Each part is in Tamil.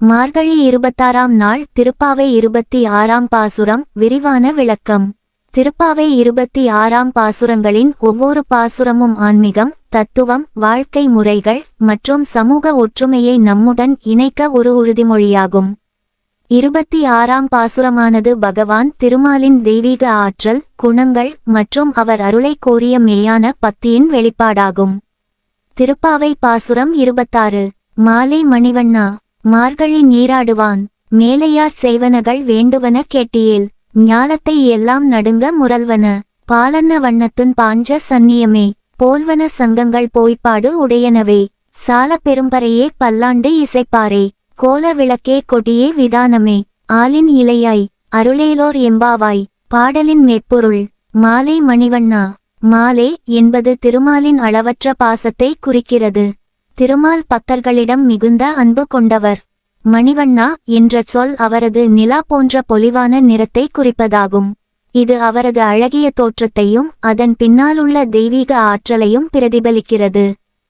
மார்கழி இருபத்தாறாம் நாள் திருப்பாவை இருபத்தி ஆறாம் பாசுரம் விரிவான விளக்கம். திருப்பாவை இருபத்தி ஆறாம் பாசுரங்களின் ஒவ்வொரு பாசுரமும் ஆன்மீகம் தத்துவம் வாழ்க்கை முறைகள் மற்றும் சமூக ஒற்றுமையை நம்முடன் இணைக்க ஒரு உறுதிமொழியாகும். இருபத்தி ஆறாம் பாசுரமானது பகவான் திருமாலின் தெய்வீக ஆற்றல் குணங்கள் மற்றும் அவர் அருளை கோரிய மெய்யான பக்தியின் வெளிப்பாடாகும். திருப்பாவை பாசுரம் இருபத்தாறு. மாலை மணிவண்ணா. மார்கழி நீராடுவான். மேலையார் செய்வனகள் வேண்டுவன கேட்டியேல் ஞாலத்தை எல்லாம் நடுங்க முரல்வன. பாலன்ன வண்ணத்துன் பாஞ்ச சந்நியமே போல்வன சங்கங்கள் போய்ப்பாடு உடையனவே. சால பெரும்பறையே பல்லாண்டு இசைப்பாரே கோல விளக்கே கொடியே விதானமே. ஆலின் இலையாய் அருளேலோர் எம்பாவாய் பாடலின் மேற்பொருள் மாலை மணிவண்ணா. மாலே என்பது திருமாலின் அளவற்ற பாசத்தை குறிக்கிறது. திருமால் பக்தர்களிடம் மிகுந்த அன்பு கொண்டவர். மணிவண்ணா என்ற சொல் அவரது நிலா போன்ற பொலிவான நிறத்தை குறிப்பதாகும். இது அவரது அழகிய தோற்றத்தையும் அதன் பின்னாலுள்ள தெய்வீக ஆற்றலையும் பிரதிபலிக்கிறது.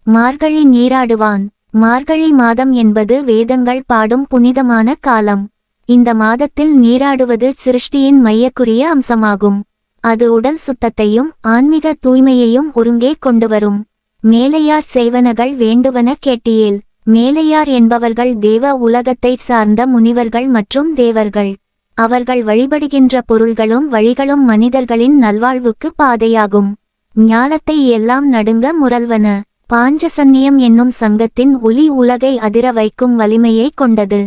மார்கழி நீராடுவான். மார்கழி மாதம் என்பது வேதங்கள் பாடும் புனிதமான காலம். இந்த மாதத்தில் நீராடுவது சிருஷ்டியின் மையக்குரிய அம்சமாகும். அது உடல் சுத்தத்தையும் ஆன்மீக தூய்மையையும் ஒருங்கே கொண்டுவரும் மேலையார் செய்வனகள் வேண்டுவன கேட்டியேல். மேலையார் என்பவர்கள் தேவ உலகத்தைச் சார்ந்த முனிவர்கள் மற்றும் தேவர்கள். அவர்கள் வழிபடுகின்ற பொருள்களும் வழிகளும் மனிதர்களின் நல்வாழ்வுக்கு பாதையாகும். ஞாலத்தை எல்லாம் நடுங்க முரல்வன. பாஞ்சசன்னியம் என்னும் சங்கத்தின் ஒலி உலகை அதிர வைக்கும் வலிமையை கொண்டது.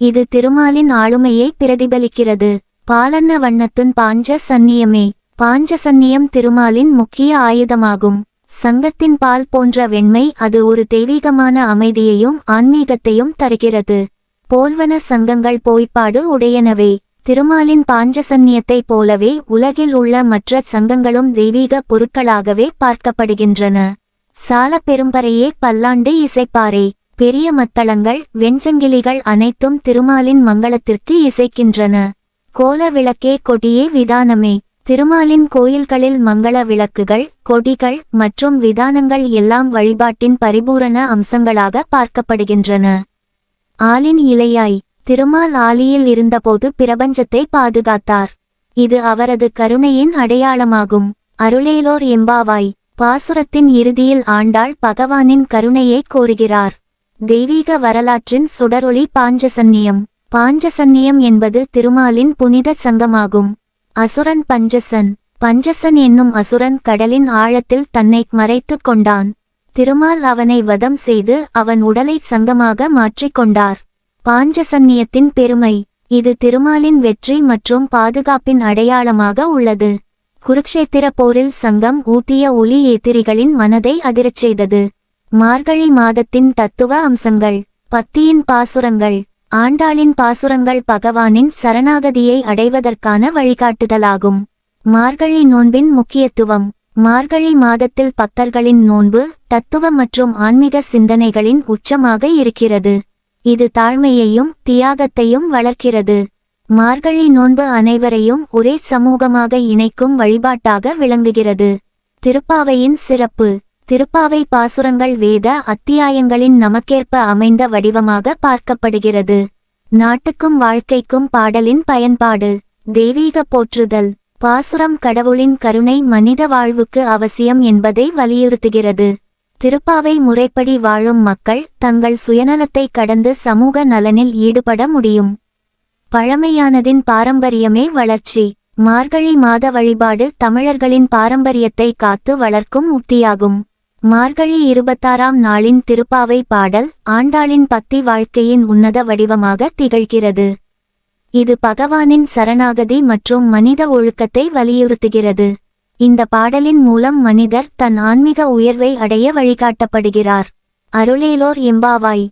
இது திருமாலின் ஆளுமையை பிரதிபலிக்கிறது. பாலன்ன வண்ணத்துன் பாஞ்ச சந்நியமே பாஞ்சசன்னியம் திருமாலின் முக்கிய ஆயுதமாகும். சங்கத்தின் பால் போன்ற வெண்மை அது ஒரு தெய்வீகமான அமைதியையும் ஆன்மீகத்தையும் தருகிறது. போல்வன சங்கங்கள் போய்ப்பாடு உடையனவே. திருமாலின் பாஞ்சசன்னியத்தைப் போலவே உலகில் உள்ள மற்ற சங்கங்களும் தெய்வீக பொருட்களாகவே பார்க்கப்படுகின்றன. சால பெரும்பறையே பல்லாண்டு இசைப்பாரே. பெரிய மத்தளங்கள் வெஞ்சங்கிலிகள் அனைத்தும் திருமாலின் மங்களத்திற்கு இசைக்கின்றன. கோல விளக்கே கொடியே விதானமே. திருமாலின் கோயில்களில் மங்கள விளக்குகள் கொடிகள் மற்றும் விதானங்கள் எல்லாம் வழிபாட்டின் பரிபூரண அம்சங்களாக பார்க்கப்படுகின்றன. ஆலின் இலையாய் திருமால் ஆலியில் இருந்தபோது பிரபஞ்சத்தை பாதுகாத்தார். இது அவரது கருணையின் அடையாளமாகும். அருளேலோர் எம்பாவாய் பாசுரத்தின் இறுதியில் ஆண்டாள் பகவானின் கருணையை கோருகிறார். தெய்வீக வரலாற்றின் சுடரொளி பாஞ்சசன்னியம் பாஞ்சசன்னியம் என்பது திருமாலின் புனித சங்கமாகும். அசுரன் பஞ்சசன். பஞ்சசன் என்னும் அசுரன் கடலின் ஆழத்தில் தன்னை மறைத்துக் கொண்டான். திருமால் அவனை வதம் செய்து அவன் உடலை சங்கமாக மாற்றிக் கொண்டார். பாஞ்சசன்னியத்தின் பெருமை. இது திருமாலின் வெற்றி மற்றும் பாதுகாப்பின் அடையாளமாக உள்ளது. குருக்ஷேத்திர போரில் சங்கம் ஊத்திய ஒலி எதிரிகளின் மனதை அதிரச் செய்தது. மார்கழி மாதத்தின் தத்துவ அம்சங்கள். பத்தியின் பாசுரங்கள். ஆண்டாளின் பாசுரங்கள் பகவானின் சரணாகதியை அடைவதற்கான வழிகாட்டுதலாகும். மார்கழி நோன்பின் முக்கியத்துவம். மார்கழி மாதத்தில் பக்தர்களின் நோன்பு தத்துவ மற்றும் ஆன்மீக சிந்தனைகளின் உச்சமாக இருக்கிறது. இது தாழ்மையையும் தியாகத்தையும் வளர்க்கிறது. மார்கழி நோன்பு அனைவரையும் ஒரே சமூகமாக இணைக்கும் வழிபாட்டாக விளங்குகிறது. திருப்பாவையின் சிறப்பு. திருப்பாவை பாசுரங்கள் வேத அத்தியாயங்களின் நமக்கேற்ப அமைந்த வடிவமாக பார்க்கப்படுகிறது. நாட்டுக்கும் வாழ்க்கைக்கும் பாடலின் பயன்பாடு தெய்வீக போற்றுதல் பாசுரம் கடவுளின் கருணை மனித வாழ்வுக்கு அவசியம் என்பதை வலியுறுத்துகிறது. திருப்பாவை முறைப்படி வாழும் மக்கள் தங்கள் சுயநலத்தை கடந்து சமூக நலனில் ஈடுபட முடியும். பழமையானதின் பாரம்பரியமே வளர்ச்சி. மார்கழி மாத வழிபாடு தமிழர்களின் பாரம்பரியத்தை காத்து வளர்க்கும் உத்தியாகும். மார்கழி இருபத்தாறாம் நாளின் திருப்பாவை பாடல் ஆண்டாளின் பக்தி வாழ்க்கையின் உன்னத வடிவமாக திகழ்கிறது. இது பகவானின் சரணாகதி மற்றும் மனித ஒழுக்கத்தை வலியுறுத்துகிறது. இந்த பாடலின் மூலம் மனிதர் தன் ஆன்மீக உயர்வை அடைய வழிகாட்டப்படுகிறார். அருளேலோர் எம்பாவாய்.